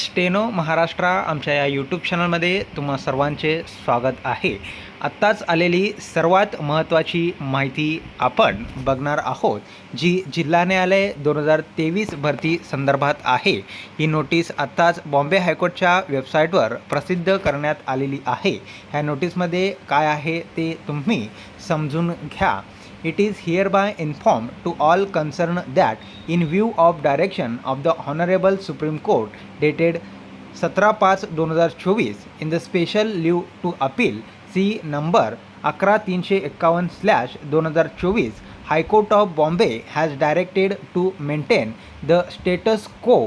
Steno Maharashtra आमच्या या YouTube चॅनलमध्ये तुम्हा सर्वांचे स्वागत आहे. आत्ताच आलेली सर्वात महत्त्वाची माहिती आपण बघणार आहोत जी जिल्हा न्यायालय दोन हजार तेवीस भरती संदर्भात आहे. ही नोटीस आत्ताच बॉम्बे हायकोर्टच्या वेबसाईटवर प्रसिद्ध करण्यात आलेली आहे. ह्या नोटीसमध्ये काय आहे ते तुम्ही समजून घ्या. It is hereby informed to all concerned that, in view of direction of the Honorable Supreme Court dated सतरा पाच दोन हजार चोवीस in the special leave to appeal C number अकरा तीनशे एक्कावन्न स्लॅश दोन हजार चोवीस high court of Bombay has directed to maintain the status quo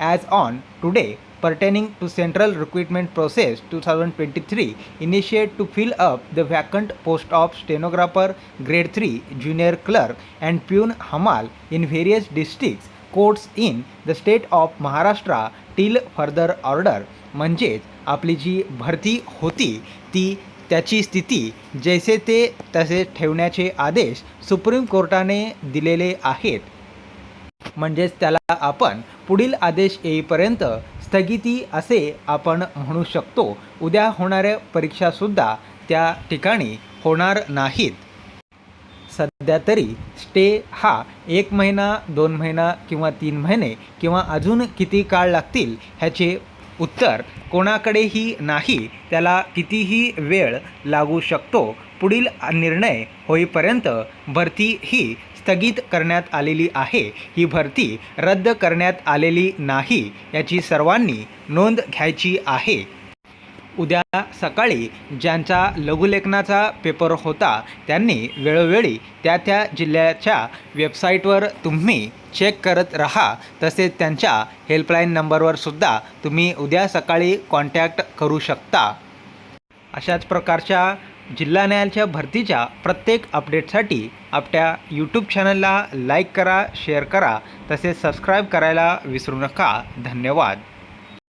as on today pertaining to central recruitment process 2023 initiate to fill up the vacant post of stenographer grade 3 junior clerk and pune hamal in various districts courts in the state of Maharashtra till further order म्हणजेच आपली जी भरती होती ती त्याची स्थिती जैसे ते तसे ठेवण्याचे आदेश सुप्रीम कोर्टाने दिलेले आहेत म्हणजेच त्याला आपण पुढील आदेश येईपर्यंत स्थगिती असे आपण म्हणू शकतो. उद्या होणाऱ्या परीक्षासुद्धा त्या ठिकाणी होणार नाहीत. सध्या तरी स्टे हा एक महिना दोन महिना किंवा तीन महिने किंवा अजून किती काळ लागतील ह्याचे उत्तर कोणाकडेही नाही. त्याला कितीही वेळ लागू शकतो. पुढील निर्णय होईपर्यंत भरती ही स्थगित करण्यात आलेली आहे. ही भरती रद्द करण्यात आलेली नाही याची सर्वांनी नोंद घ्यायची आहे. उद्या सकाळी ज्यांचा लघुलेखनाचा पेपर होता त्यांनी वेळोवेळी त्या त्या जिल्ह्याच्या वेबसाईटवर तुम्ही चेक करत राहा. तसेच त्यांच्या हेल्पलाईन नंबरवर सुद्धा तुम्ही उद्या सकाळी कॉन्टॅक्ट करू शकता. अशाच प्रकारच्या जिल्हा न्यायालयाच्या भरतीच्या प्रत्येक अपडेटसाठी आपल्या यूट्यूब चॅनलला लाईक करा शेअर करा तसेच सबस्क्राईब करायला विसरू नका. धन्यवाद.